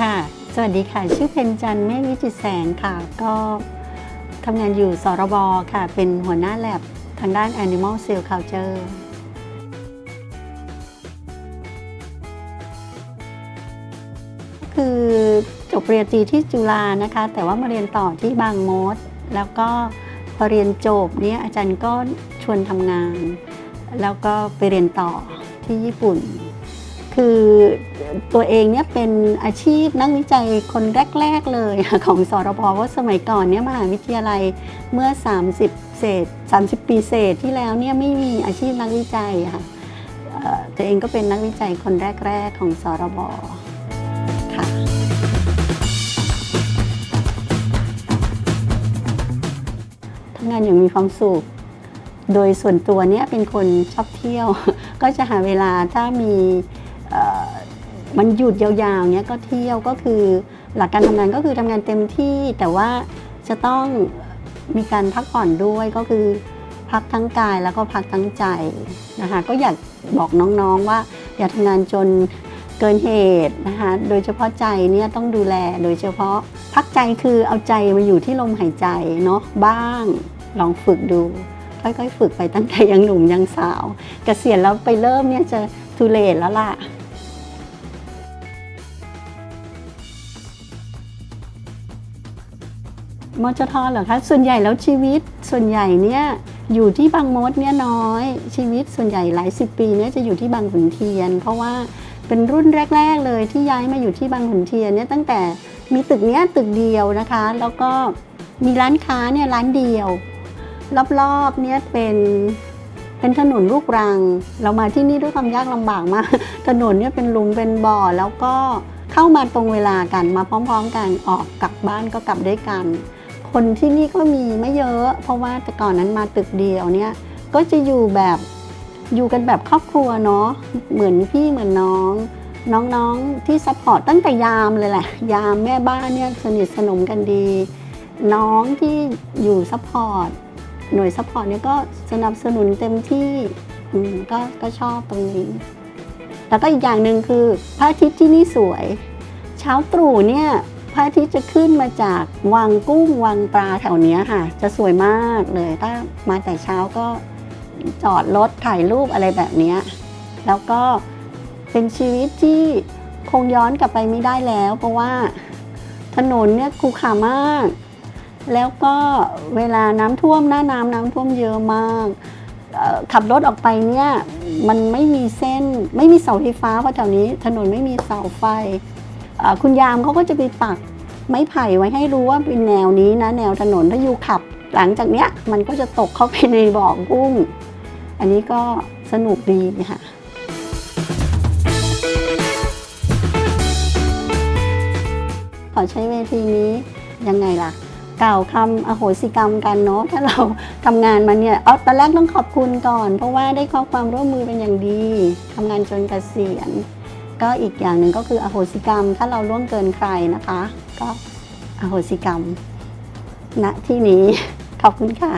ค่ะ สวัสดีค่ะ ชื่อเพนจันทร์เมฆวิจิตรแสงค่ะ ก็ทำงานอยู่สรบค่ะ เป็นหัวหน้าแลบทางด้าน Animal Cell Culture คือจบปริญญาตรีที่จุฬานะคะ แต่ว่ามาเรียนต่อที่บางมด แล้วก็พอเรียนจบเนี่ยอาจารย์ก็ชวนทำงาน แล้วก็ไปเรียนต่อที่ญี่ปุ่น คือตัวเ30เนี่ยเป็นอาชีพนักวิจัยคนแรก ๆ เลยของสรพเพราะสมัยก่อนเนี่ยมหาวิทยาลัยเมื่อ 30 เศษ 30 ปีเศษที่แล้วเนี่ยไม่มีอาชีพนักวิจัยค่ะตัวเองก็เป็นนักวิจัยคนแรก ๆ ของสรบค่ะทำงานอย่างมีความสุข โดยส่วนตัวเนี่ยเป็นคนชอบเที่ยว ก็จะหาเวลาถ้ามี มันหยุดยาวๆเนี่ยก็เที่ยวก็คือหลักการทำงานก็คือทำงานเต็มที่แต่ว่าจะต้องมีการพักผ่อนด้วยก็คือพักทั้งกายแล้วก็พักทั้งใจนะคะก็อยากบอกน้องๆว่าอย่าทำงานจนเกินเหตุนะคะโดยเฉพาะใจเนี่ยต้องดูแลโดยเฉพาะพักใจคือเอาใจมาอยู่ที่ลมหายใจเนาะบ้างลองฝึกดู ค่อยๆ ฝึกไปตั้งแต่ยังหนุ่มยังสาวเกษียณแล้วไปเริ่มเนี่ยจะทุเลศแล้วล่ะ มจทเหรอคะส่วนใหญ่แล้วชีวิตส่วนใหญ่เนี่ยอยู่ที่บางมดเนี่ยน้อย ชีวิตส่วนใหญ่หลายสิบปีเนี่ยจะอยู่ที่บางขุนเทียน เพราะว่าเป็นรุ่นแรก ๆ เลยที่ย้ายมาอยู่ที่บางขุนเทียนเนี่ยตั้งแต่มีตึกเนี้ยตึกเดียวนะคะ แล้วก็มีร้านค้าเนี่ยร้านเดียว รอบๆเนี่ยเป็นเป็นถนนลูกรัง เรามาที่นี่ด้วยความยากลำบากมาก ถนนเนี่ยเป็นลุมเป็นบ่อแล้วก็เข้ามาตรงเวลากันมาพร้อม ๆ กันออกกลับบ้านก็กลับด้วยกัน คนที่นี่ก็มีไม่เยอะ เพราะว่าแต่ก่อนนั้นมาตึกเดียวเนี่ยก็จะอยู่แบบอยู่กันแบบครอบครัวเนาะเหมือนพี่เหมือนน้องน้องๆที่ซัพพอร์ตตั้งแต่ยามเลยแหละ ยามแม่บ้านเนี่ยสนิทสนมกันดี น้องที่อยู่ซัพพอร์ตหน่วยซัพพอร์ตเนี่ยก็สนับสนุนเต็มที่ก็ก็ชอบตรงนี้ แล้วก็อีกอย่างหนึ่งคือพระอาทิตย์ที่นี่สวย เช้าตรู่เนี่ย พระอาทิตย์จะขึ้นมาจากวังกุ้งวังปลาแถวเนี้ยค่ะ จะสวยมากเลยถ้ามาแต่เช้าก็จอดรถถ่ายรูปอะไรแบบนี้แล้วก็เป็นชีวิตที่คงย้อนกลับไปไม่ได้แล้ว เพราะว่าถนนเนี่ยขรุขระมาก แล้วก็เวลาน้ำท่วมหน้าน้ำน้ำท่วมเยอะมากขับรถออกไปเนี่ยมันไม่มีเส้นไม่มีเสาไฟฟ้าเพราะแถวนี้ถนนไม่มีเสาไฟ คุณยามเขาก็จะไปปักไม้ไผ่ไว้ให้รู้ว่าเป็นแนวนี้นะ แนวถนนถ้าอยู่ขับ หลังจากเนี้ยมันก็จะตกเข้าไปในบ่อกุ้ง อันนี้ก็สนุกดีค่ะขอใช้เวทีนี้ยังไงล่ะกล่าวคำอโหสิกรรมกันเนาะถ้าเราทำงานมาเนี่ยเอาตอนแรกต้องขอบคุณก่อน เพราะว่าได้ข้อความร่วมมือเป็นอย่างดีทำงานจนเกษียณ ก็อีกอย่างหนึ่งก็คืออโหสิกรรม ถ้าเราล่วงเกินใครนะคะ ก็อโหสิกรรมณที่นี้ขอบคุณค่ะ